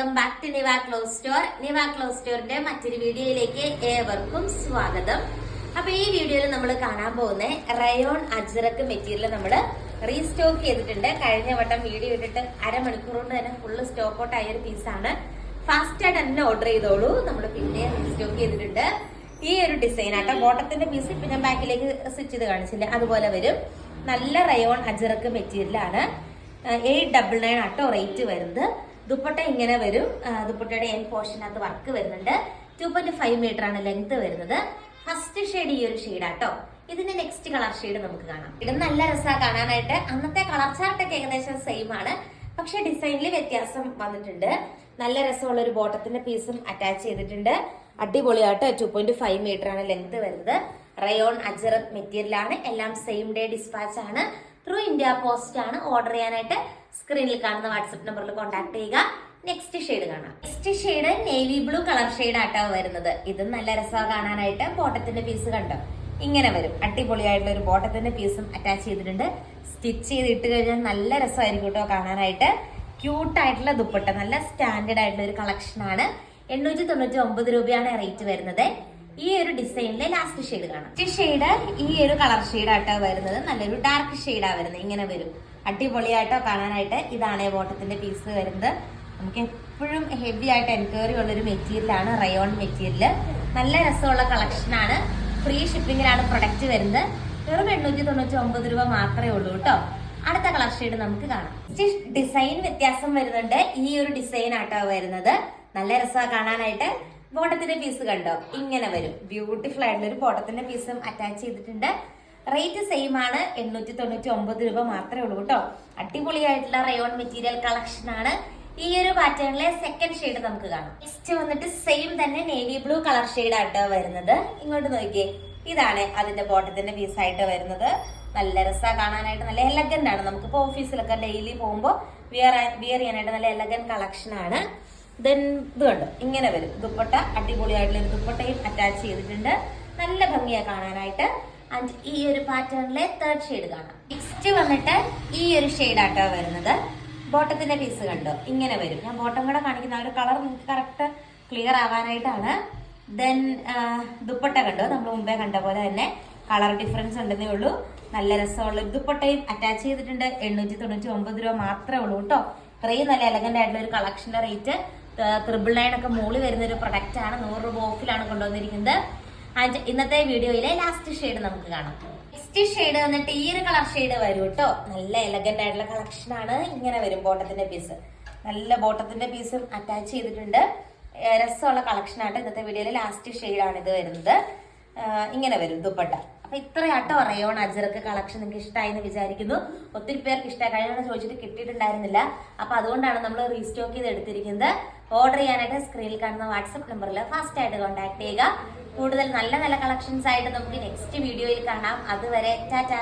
Welcome back to Niva clothes store Niva clothes സ്റ്റോറിന്റെ മറ്റൊരു വീഡിയോയിലേക്ക് ഏവർക്കും സ്വാഗതം. അപ്പൊ ഈ വീഡിയോയിൽ നമ്മൾ കാണാൻ പോകുന്ന റയോൺ അജ്രക്ക് മെറ്റീരിയൽ നമ്മൾ റീസ്റ്റോക്ക് ചെയ്തിട്ടുണ്ട്. കഴിഞ്ഞ വട്ടം വീഡിയോ ഇട്ടിട്ട് അരമണിക്കൂർ കൊണ്ട് തന്നെ ഫുള്ള് സ്റ്റോക്ക് ഔട്ട് ആയ ഒരു പീസാണ് ഫാസ്റ്റ് ആയിട്ട് തന്നെ ഓർഡർ ചെയ്തോളൂ. നമ്മൾ പിന്നെ റീസ്റ്റോക്ക് ചെയ്തിട്ടുണ്ട്. ഈ ഒരു ഡിസൈൻ ആട്ടോ. ബോട്ടത്തിന്റെ പീസ് ഇപ്പൊ ഞാൻ ബാക്കിലേക്ക് സ്റ്റിച്ച് ചെയ്ത് കാണിച്ചില്ല. അതുപോലെ വരും. നല്ല റയോൺ അജറക്ക് മെറ്റീരിയൽ ആണ്. എയ്റ്റ് ഡബിൾ നയൻ ആട്ടോ റേറ്റ് വരുന്നത്. ദുപ്പട്ട ഇങ്ങനെ വരും. ദുപ്പട്ടയുടെ എൻ പോർഷനകത്ത് വർക്ക് വരുന്നുണ്ട്. ടു പോയിന്റ് ഫൈവ് മീറ്റർ ആണ് ലെങ്ത് വരുന്നത്. ഫസ്റ്റ് ഷെയ്ഡ് ഈ ഒരു ഷെയ്ഡ് ആട്ടോ. ഇതിന്റെ നെക്സ്റ്റ് കളർ ഷെയ്ഡ് നമുക്ക് കാണാം. ഇത് നല്ല രസമാണ് കാണാനായിട്ട്. അന്നത്തെ കളർ ചാർട്ടൊക്കെ ഏകദേശം സെയിം ആണ്. പക്ഷെ ഡിസൈനിൽ വ്യത്യാസം വന്നിട്ടുണ്ട്. നല്ല രസമുള്ള ഒരു ബോട്ടത്തിന്റെ പീസും അറ്റാച്ച് ചെയ്തിട്ടുണ്ട്. അടിപൊളിയായിട്ട് ടു പോയിന്റ് ഫൈവ് മീറ്റർ ആണ് ലെങ്ത് വരുന്നത്. റയോൺ അജറത് മെറ്റീരിയൽ ആണ് എല്ലാം സെയിം ഡേ ഡിസ്പാച്ച് ആണ്. ത്രൂ ഇന്ത്യ പോസ്റ്റ് ആണ് ഓർഡർ ചെയ്യാനായിട്ട് സ്ക്രീനിൽ കാണുന്ന വാട്സപ്പ് നമ്പറിൽ കോൺടാക്ട് ചെയ്യുക. നെക്സ്റ്റ് ഷെയ്ഡ് കാണാം. Next shade navy blue colour shade ആട്ടോ വരുന്നത്. ഇത് നല്ല രസമാണ് കാണാനായിട്ട്. ബോട്ടത്തിന്റെ പീസ് കണ്ടോ? ഇങ്ങനെ വരും. അടിപൊളിയായിട്ടുള്ള ഒരു ബോട്ടത്തിന്റെ പീസും അറ്റാച്ച് ചെയ്തിട്ടുണ്ട്. സ്റ്റിച്ച് ചെയ്ത് ഇട്ട് കഴിഞ്ഞാൽ നല്ല രസമായിരിക്കും കേട്ടോ കാണാനായിട്ട്. ക്യൂട്ടായിട്ടുള്ള ദുപ്പട്ട. നല്ല സ്റ്റാൻഡേർഡ് ആയിട്ടുള്ള ഒരു കളക്ഷൻ ആണ്. എണ്ണൂറ്റി തൊണ്ണൂറ്റി ഒമ്പത് രൂപയാണ് റേറ്റ് വരുന്നത്. ഈ ഒരു ഡിസൈനിലെ ലാസ്റ്റ് ഷെയ്ഡ് കാണാം. ഈ ഷെയ്ഡ് ഈ ഒരു കളർ ഷെയ്ഡ് ആട്ടോ വരുന്നത്. നല്ലൊരു ഡാർക്ക് ഷെയ്ഡാ വരുന്നത്. ഇങ്ങനെ വരും. അടിപൊളിയായിട്ടോ കാണാനായിട്ട് ഇതാണ് ബോട്ടത്തിന്റെ പീസ് വരുന്നത്. നമുക്ക് എപ്പോഴും ഹെവി ആയിട്ട് എൻക്വയറി ഉള്ള ഒരു മെറ്റീരിയൽ ആണ് റയോൺ മെറ്റീരിയൽ നല്ല രസമുള്ള കളക്ഷൻ ആണ്. ഫ്രീ ഷിപ്പിംഗിലാണ് പ്രൊഡക്റ്റ് വരുന്നത്. വെറും എണ്ണൂറ്റി തൊണ്ണൂറ്റി ഒമ്പത് രൂപ മാത്രമേ ഉള്ളൂ കേട്ടോ. അടുത്ത കളർ ഷെയ്ഡ് നമുക്ക് കാണാം. ഡിസൈൻ വ്യത്യാസം വരുന്നുണ്ട്. ഈ ഒരു ഡിസൈൻ ആട്ടോ വരുന്നത്. നല്ല രസമാണ് കാണാനായിട്ട്. ബോട്ടത്തിന്റെ പീസ് കണ്ടോ? ഇങ്ങനെ വരും. ബ്യൂട്ടിഫുൾ ആയിട്ടുള്ള ഒരു ബോട്ടത്തിന്റെ പീസും അറ്റാച്ച് ചെയ്തിട്ടുണ്ട്. റേറ്റ് സെയിം ആണ്. എണ്ണൂറ്റി തൊണ്ണൂറ്റി ഒമ്പത് രൂപ മാത്രമേ ഉള്ളൂ കേട്ടോ. അടിപൊളിയായിട്ടുള്ള റയോൺ മെറ്റീരിയൽ കളക്ഷൻ ആണ്. ഈ ഒരു പാറ്റേണിലെ സെക്കൻഡ് ഷെയ്ഡ് നമുക്ക് കാണാം. നെക്സ്റ്റ് വന്നിട്ട് സെയിം തന്നെ നേവി ബ്ലൂ കളർ ഷെയ്ഡ് ആട്ടോ വരുന്നത്. ഇങ്ങോട്ട് നോക്കിയേ. ഇതാണ് അതിന്റെ ബോട്ടത്തിന്റെ പീസ് ആയിട്ട് വരുന്നത്. നല്ല രസമാണ് കാണാനായിട്ട്. നല്ല എലഗന്റ് ആണ്. നമുക്കിപ്പോൾ ഓഫീസിലൊക്കെ ഡെയിലി പോകുമ്പോൾ വിയർ വിയർ ചെയ്യാനായിട്ട് നല്ല എലഗന്റ് കളക്ഷൻ ആണ്. ദെൻ ഇത് കണ്ടോ? ഇങ്ങനെ വരും. ദുപ്പട്ട അടിപൊളിയായിട്ടുള്ള ഒരു ദുപ്പട്ടയും അറ്റാച്ച് ചെയ്തിട്ടുണ്ട്. നല്ല ഭംഗിയാ കാണാനായിട്ട്. ആൻഡ് ഈ ഒരു പാറ്റേണിലെ തേർഡ് ഷെയ്ഡ് കാണാം. നെക്സ്റ്റ് വന്നിട്ട് ഈ ഒരു ഷെയ്ഡ് ആട്ടോ വരുന്നത്. ബോട്ടത്തിന്റെ പീസ് കണ്ടോ? ഇങ്ങനെ വരും. ഞാൻ ബോട്ടം കൂടെ കാണിക്കുന്ന ആ ഒരു കളർ നിങ്ങൾക്ക് കറക്റ്റ് ക്ലിയർ ആവാനായിട്ടാണ്. ദെൻ ദുപ്പട്ട കണ്ടോ? നമ്മൾ മുമ്പേ കണ്ട പോലെ തന്നെ കളർ ഡിഫറൻസ് ഉണ്ടെന്നേ ഉള്ളൂ. നല്ല രസമുള്ള ദുപ്പട്ടയും അറ്റാച്ച് ചെയ്തിട്ടുണ്ട്. എണ്ണൂറ്റി തൊണ്ണൂറ്റി ഒമ്പത് രൂപ മാത്രമേ ഉള്ളൂ കേട്ടോ. ഇത്രയും നല്ല എലഗന്റ് ആയിട്ടുള്ള ഒരു കളക്ഷന്റെ റേറ്റ് ത്രിബിൾ നയൻ ഒക്കെ മുകളിൽ വരുന്ന ഒരു പ്രൊഡക്റ്റ് ആണ്. നൂറ് രൂപ ഓഫിലാണ് കൊണ്ടുവന്നിരിക്കുന്നത്. ആൻഡ് ഇന്നത്തെ വീഡിയോയിലെ ലാസ്റ്റ് ഷെയ്ഡ് നമുക്ക് കാണാം. നെക്സ്റ്റ് ഷെയ്ഡ് വന്നിട്ട് ഈ ഒരു കളർ ഷെയ്ഡ് വരും കേട്ടോ നല്ല എലഗന്റ് ആയിട്ടുള്ള കളക്ഷൻ ആണ്. ഇങ്ങനെ വരും ബോട്ടത്തിന്റെ പീസ് നല്ല ബോട്ടത്തിന്റെ പീസും അറ്റാച്ച് ചെയ്തിട്ടുണ്ട്. രസമുള്ള കളക്ഷൻ ആയിട്ട് ഇന്നത്തെ വീഡിയോയിലെ ലാസ്റ്റ് ഷെയ്ഡ് ആണ് ഇത് വരുന്നത്. ഇങ്ങനെ വരും ദുപ്പട്ട. അപ്പൊ ഇത്രയാട്ടോ റയോൺ അജറക്ക് കളക്ഷൻ നിങ്ങൾക്ക് ഇഷ്ടമായി എന്ന് വിചാരിക്കുന്നു. ഒത്തിരി പേർക്ക് ഇഷ്ടമായി കഴിഞ്ഞ തവണ ചോദിച്ചിട്ട് കിട്ടിയിട്ടുണ്ടായിരുന്നില്ല. അപ്പൊ അതുകൊണ്ടാണ് നമ്മൾ റീസ്റ്റോക്ക് ചെയ്ത് എടുത്തിരിക്കുന്നത്. ഓർഡർ ചെയ്യാനായിട്ട് സ്ക്രീനിൽ കാണുന്ന വാട്സപ്പ് നമ്പറിൽ ഫാസ്റ്റ് ആയിട്ട് കോൺടാക്ട് ചെയ്യുക. കൂടുതൽ നല്ല നല്ല കളക്ഷൻസ് ആയിട്ട് നമുക്ക് നെക്സ്റ്റ് വീഡിയോയിൽ കാണാം. അതുവരെ ടാറ്റ.